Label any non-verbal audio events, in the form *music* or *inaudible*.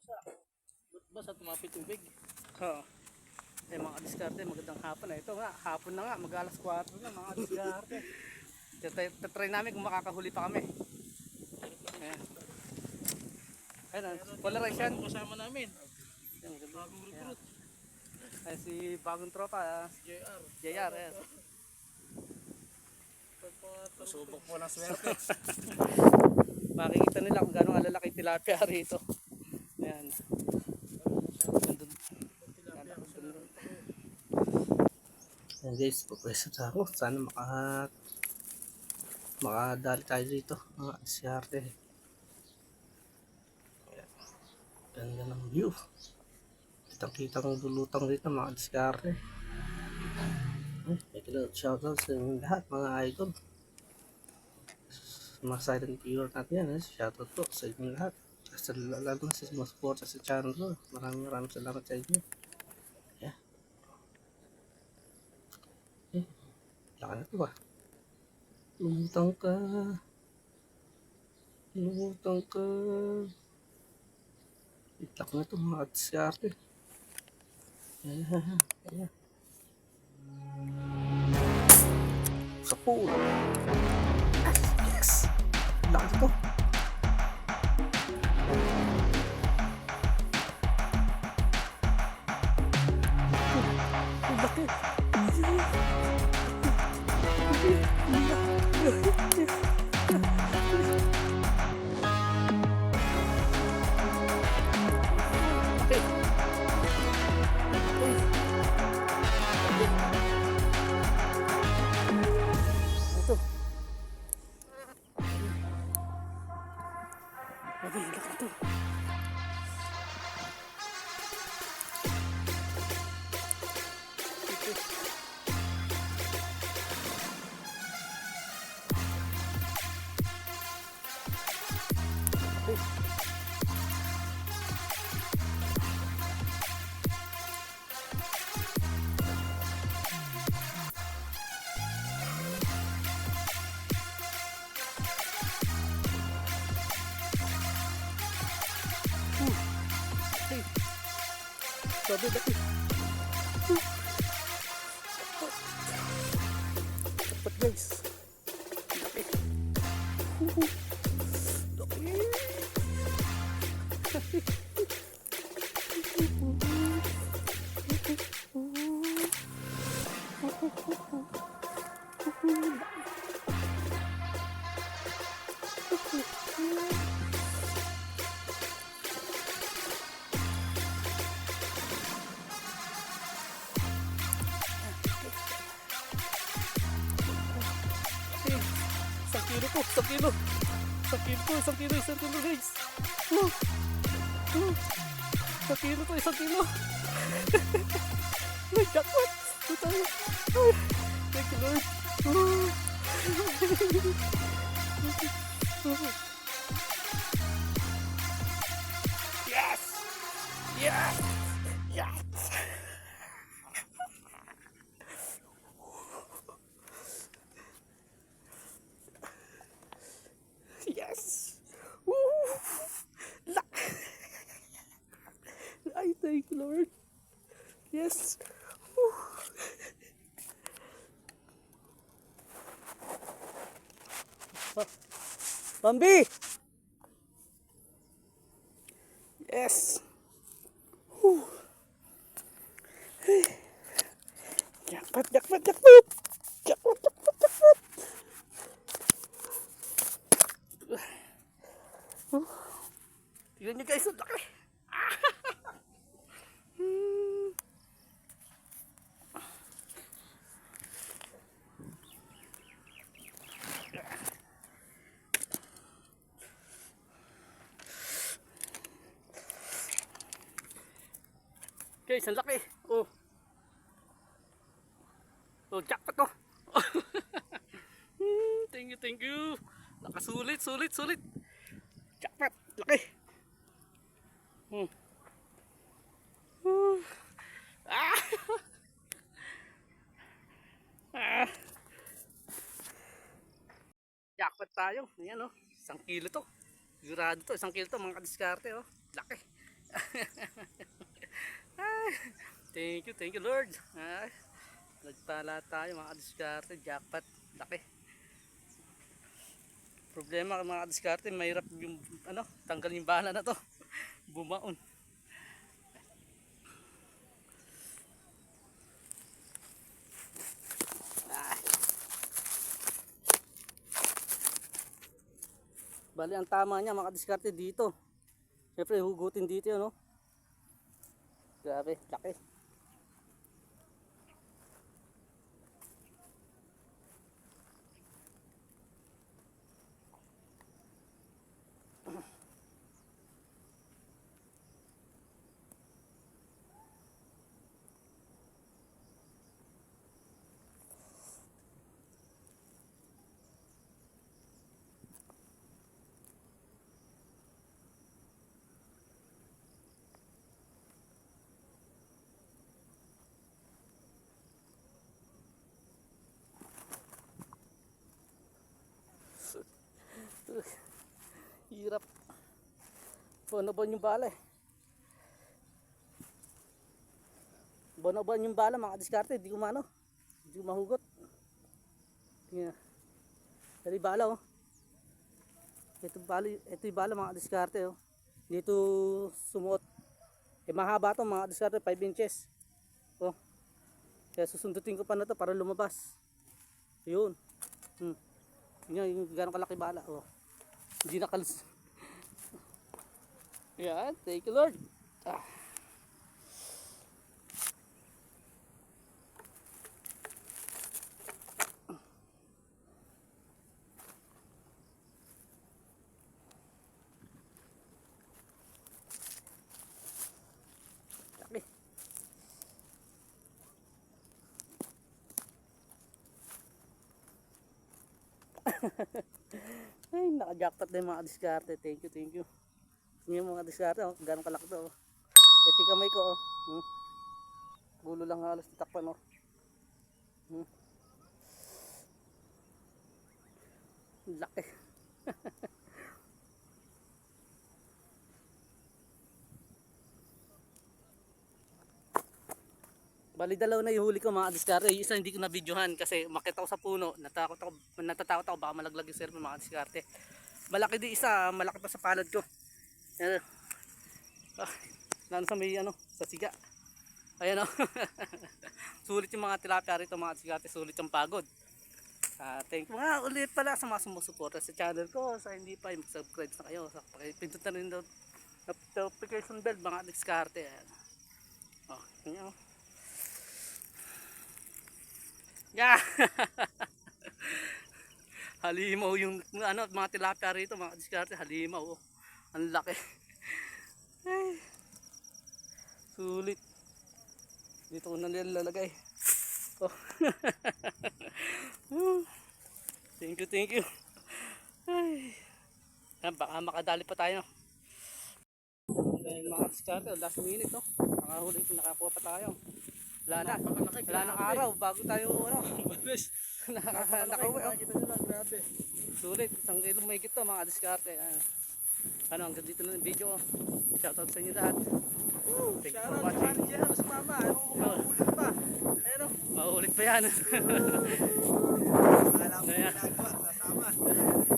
basa. Ba't basa tumapi tubig? Oo. Eh mga diskarte, magandang hapon na. Ito nga, hapon na nga, mag alas 4 na mga diskarte. *laughs* Tatry, namin kung makakahuli pa kami. Ayan. Ayan, ah, polarized yan. Kasama namin? Ayan. Bagong recruit. Ayan, si bagong tropa, ah, JR. JR. Ayan. Subok po ng swerte. *laughs* Makikita nila kung gano'ng alalaki tilapia rito. Ayan. Ayan guys, pupwesto sa ako. Sana maka makadali tayo dito. Mga diskarte. Ayan. Ganda ng view. Kitang kita ng dulutang dito mga. Ay, may kailangan shoutout sa inyong lahat mga idol mga silent viewer natin yan. Eh. Shoutout po sa inyong lahat. Sa lalo na sa mga support sa channel ko. Maraming maraming salamat sa inyo. Yeah. Eh, laka na ito ba? Lumutang ka. Lumutang ka. Itlak na ito mga diskarte. Ayan. Ayan. Sa pool. Grabe, ang laki Grabe, laki. Dapat guys. Kilo po, isang kilo. Isang kilo po, isang kilo, isang kilo guys. Oh. Oh. Isang kilo po, isang kilo. *laughs* May jackpot. Ito tayo. Ay, Thank you Lord. Oh. *laughs* Yes! Yes! Yes! Woo! Luck! I thank you, Lord. Yes! Bambi! Yes! Woo! Hey. Jackpot, jackpot, jackpot! Jackpot, jackpot, jackpot! Tignan nyo guys, ang laki. Hmm. Guys, ang laki. Oh. Oh, jackpot to. Hmm, *laughs* thank you, thank you. Nakasulit, sulit, sulit. Jackpot, laki. Hmm. Uh. Ah. *laughs* ah. Jackpot tayo. Ayan oh. Isang kilo to. Sigurado to. Isang kilo to mga kadiskarte oh. Laki. *laughs* Thank you, thank you Lord. Ay, nagtala tayo mga diskarte, jackpot, laki. Problema mga diskarte, mahirap yung ano, tanggal yung bala na to. *laughs* Bumaon. Ay. Bali ang tama niya mga diskarte dito. Siyempre hugutin dito no? Grabe, laki. Hirap. Bono-bon yung bala eh. Bono-bon yung bala mga diskarte, di umano. Di mahugot. Tingnan. Dari bala oh. Ito bala, ito yung bala mga diskarte oh. Dito sumuot. Eh mahaba to mga diskarte, 5 inches. Oh. Kaya susundutin ko pa na to para lumabas. Yun. Hmm. Yun yung gano'ng kalaki bala. Oh. Hindi nakalis. Yan, thank you Lord. Ah. *laughs* Ay, naka-jackpot na yung mga diskarte. Thank you, thank you. Yung mga diskarte, oh, gano'ng kalaki to. Oh. Ito kamay ko, oh. Hmm. Gulo lang halos titakpan, oh. Hmm. Laki. *laughs* Bali dalaw na yung huli ko mga diskarte. Yung isa hindi ko na videohan kasi makita ko sa puno. Natakot ako, natatakot ako baka malaglag yung server mga diskarte. Malaki din isa, malaki pa sa palad ko. Yan. Ah, nano sa may ano, sa siga. Ayan o. *laughs* sulit yung mga tilapia rito mga diskarte, sulit yung pagod. Ah, thank you mga ulit pala sa mga sumusuporta sa channel ko. Sa hindi pa, mag-subscribe na kayo. Sa pindutin na rin daw notification bell mga diskarte. Ayan. Oh, yan o. Yeah. *laughs* halimaw yung ano mga tilapia rito mga diskarte halimaw oh. Ang laki. Ay. Sulit. Dito ko na nilalagay. Oh. *laughs* thank you, thank you. Ay. Yan, baka makadali pa tayo. Dahil mga diskarte, last minute no. Nakahuli, nakakuha pa tayo. Wala na. Wala nang araw bago tayo ano. *laughs* Naka- Nakauwi. oh. Sulit, isang kilo may to mga diskarte. Ano, ano hanggang dito na yung video. oh. Shoutout sa inyo lahat. Thank you for Shoutout watching. kay Jerry sa mama. Ewan ko makulit pa. Ayun o. Mauulit pa yan. *laughs* Alam ginagawa. Tama.